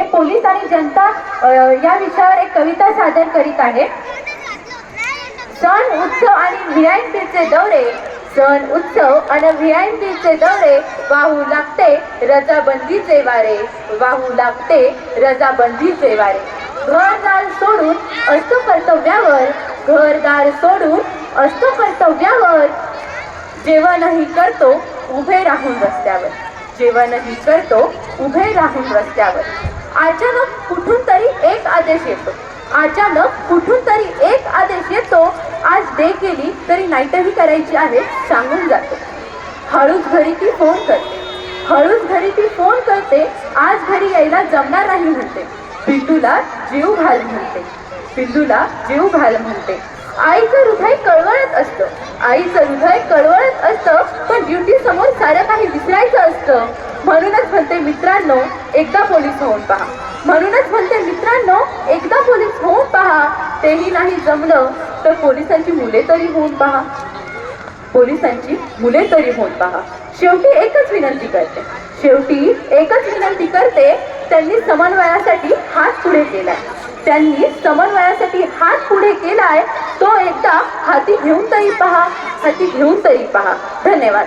हे पोलीस आणि जनता या विषयावर एक कविता सादर करीत आहे सण उत्सव आणि व्हीआयपीचे दौरे. सण उत्सव आणि व्हीआयपीचे दौरे. वाहू लागते रजाबंदीचे वारे. वाहू लागते रजाबंदीचे वारे. घरदार सोडून असतो कर्तव्यावर घरदार सोडून असतो कर्तव्यावर. जेवणही करतो उभे राहून रस्त्यावर. जेवणही करतो उभे राहून रस्त्यावर. अचानक कुठून तरी एक आदेश येतो. अचानक कुठून तरी एक आदेश येतो. आज डे केली तरी नाईटही करायची आहे सांगून जातो. हळूच घरी ती फोन करते. हळूच घरी ती फोन करते. आज घरी यायला जमणार नाही म्हणते. पिंटूला जीव घाल म्हणते. पिंटूला जीव घाल म्हणते. आईचं हृदय कळवळत असतं. आईचं हृदय कळवळत असतं पण ड्युटी समोर सारं काही विसरायचं असतं. म्हणूनच म्हणते मित्रांनो एकदा पोलीस होऊन पहा. म्हणूनच म्हणते मित्रांनो एकदा पोलीस होऊन पहा. तेही नाही जमलं तर पोलिसांची मुले तरी होऊन पहा. पोलिसांची मुले तरी होऊन पहा. शेवटी एकच विनंती करते. शेवटी एकच विनंती करते त्यांनी समन्वयासाठी हात पुढे केलाय. त्यांनी समन्वयासाठी हात पुढे केलाय तो एकदा हाती घेऊन तरी पहा. हाती घेऊन तरी पहा. धन्यवाद.